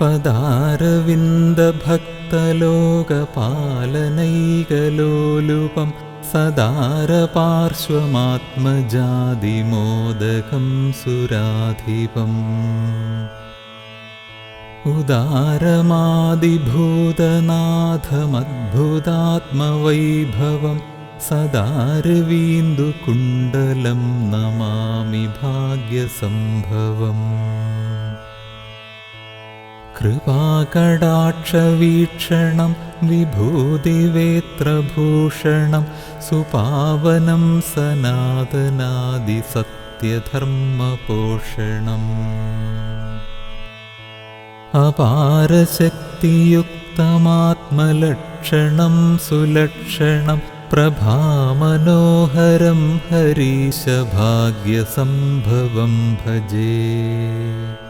पदारविन्दभक्तलोकपालनैकलोलुपं सदारपार्श्वमात्मजादिमोदकं सुराधिपम्। उदारमादिभूतनाथमद्भुतात्मवैभवं सदारवीन्दुकुण्डलं नमामि भाग्यसम्भवम् कृपाकडाक्षवीक्षणं विभूतिवेत्रभूषणं सुपावनं सनातनादिसत्यधर्मपोषणम्। अपारशक्तियुक्तमात्मलक्षणं सुलक्षणं प्रभामनोहरं हरीशभाग्यसम्भवं भजे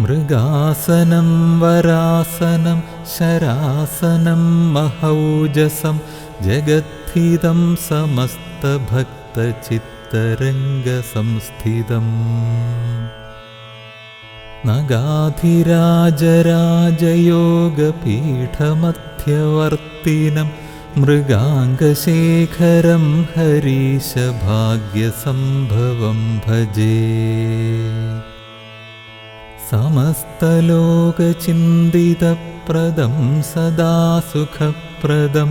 मृगासनं वरासनं शरासनं महौजसं जगद्धितं समस्तभक्तचित्तरङ्गसंस्थितम्। नगाधिराजराजयोगपीठमध्यवर्तिनं मृगाङ्गशेखरं हरीशभाग्यसम्भवं भजे समस्तलोकचिन्तितप्रदं सदा सुखप्रदं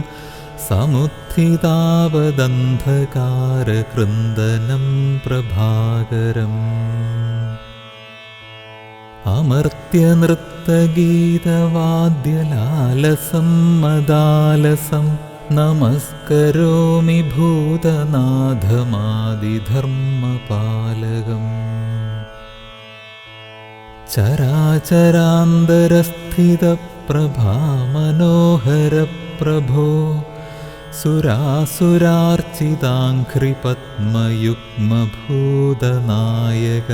समुत्थितावदन्धकारकृन्दनं प्रभाकरम् अमर्त्यनृत्तगीतवाद्यलालसं मदालसं नमस्करोमि भूतनाथमादिधर्मपालकम् चराचरान्तरस्थितप्रभामनोहरप्रभो सुरासुरार्चिताङ्घ्रिपद्मयुग्मभूतनायक।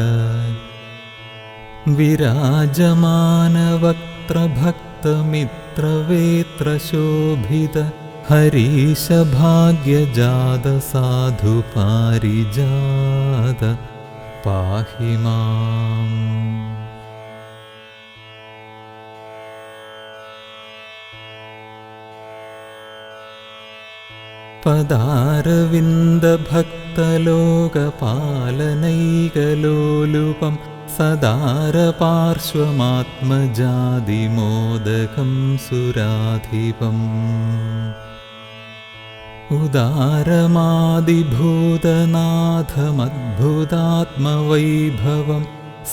विराजमानवक्त्रभक्तमित्रवेत्रशोभित। हरीशभाग्यजातसाधुपारिजात। पाहि माम् पदारविन्दभक्तलोकपालनैकलोलुपं सदारपार्श्वमात्मजादिमोदकं सुराधिपम्। उदारमादिभूतनाथमद्भुतात्मवैभवं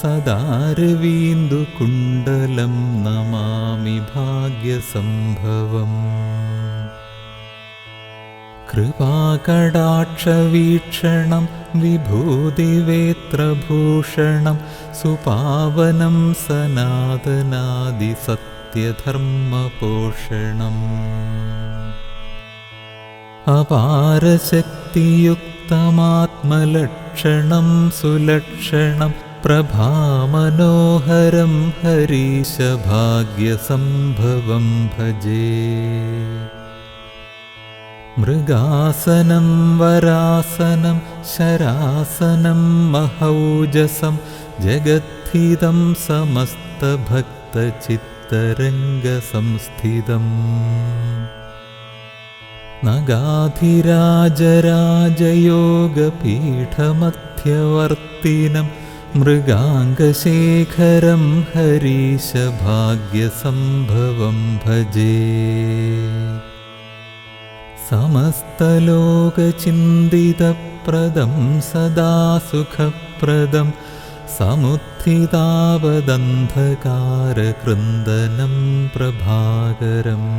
सदारवीन्दुकुण्डलं नमामि भाग्यसम्भवम् कृपाकडाक्षवीक्षणं विभूतिवेत्रभूषणं सुपावनं सनातनादिसत्यधर्मपोषणम्। अपारशक्तियुक्तमात्मलक्षणं सुलक्षणं प्रभामनोहरं हरीशभाग्यसम्भवं भजे मृगासनं वरासनं शरासनं महौजसं जगद्धितं समस्तभक्तचित्तरङ्गसंस्थितम् नगाधिराजराजयोगपीठमध्यवर्तिनं मृगाङ्गशेखरं हरीशभाग्यसम्भवं भजे समस्तलोकचिन्तितप्रदं सदा सुखप्रदं समुत्थितावदन्धकारकृन्दनं प्रभाकरम्।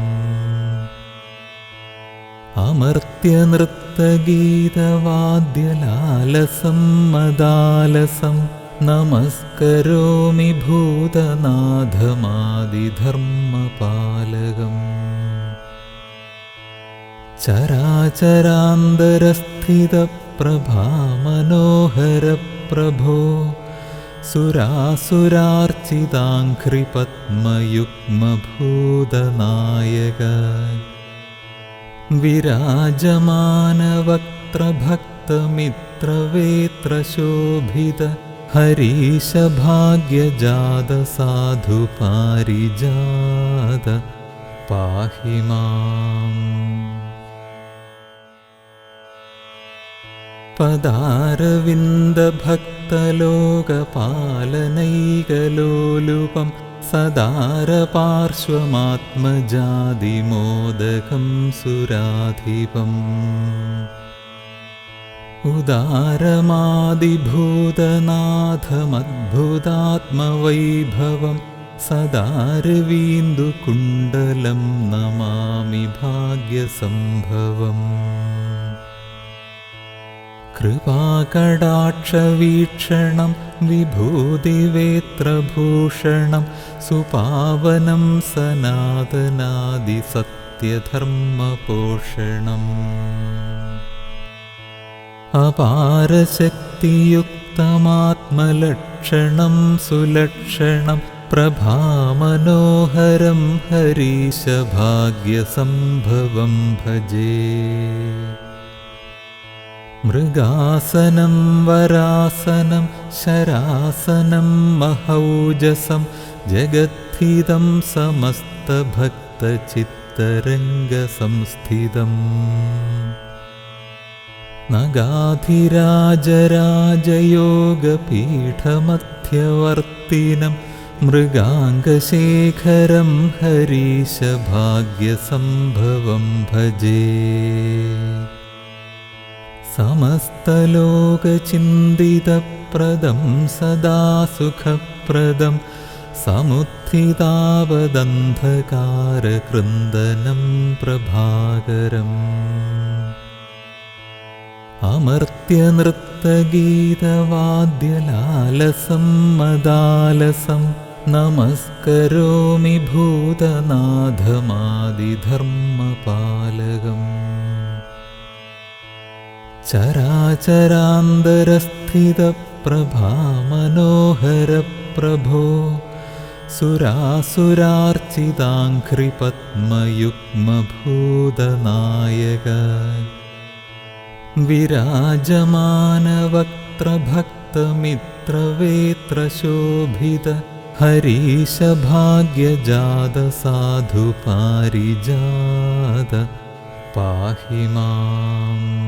अमर्त्यनृत्तगीतवाद्यलालसं मदालसं नमस्करोमि भूतनाथमादिधर्मपालकम् चराचरान्तरस्थितप्रभामनोहरप्रभो सुरासुरार्चिताङ्घ्रिपद्मयुग्मभूतनायक विराजमानवक्त्रभक्तमित्रवेत्रशोभित। हरीशभाग्यजातसाधुपारिजात। पाहि माम् पदारविन्दभक्तलोकपालनैकलोलुपं सदारपार्श्वमात्मजादिमोदकं सुराधिपम्। उदारमादिभूतनाथमद्भुतात्मवैभवं सदारवीन्दुकुण्डलं नमामि भाग्यसम्भवम् कृपाकडाक्षवीक्षणं विभूतिवेत्रभूषणं सुपावनं सनातनादिसत्यधर्मपोषणम्। अपारशक्तियुक्तमात्मलक्षणं सुलक्षणं प्रभामनोहरं हरीशभाग्यसम्भवं भजे मृगासनं वरासनं शरासनं महौजसं जगद्धितं समस्तभक्तचित्तरङ्गसंस्थितम् नगाधिराजराजयोगपीठमध्यवर्तिनं मृगाङ्गशेखरं हरीशभाग्यसम्भवं भजे समस्तलोकचिन्तितप्रदं सदा सुखप्रदं समुत्थितावदन्धकारकृन्दनं प्रभाकरम् अमर्त्यनृत्तगीतवाद्यलालसं मदालसं नमस्करोमि भूतनाथमादिधर्मपालकम् चराचरान्तरस्थितप्रभामनोहरप्रभो सुरासुरार्चिताङ्घ्रिपद्मयुग्मभूतनायक विराजमानवक्त्रभक्तमित्रवेत्रशोभित हरीशभाग्यजातसाधुपारिजात पाहि माम्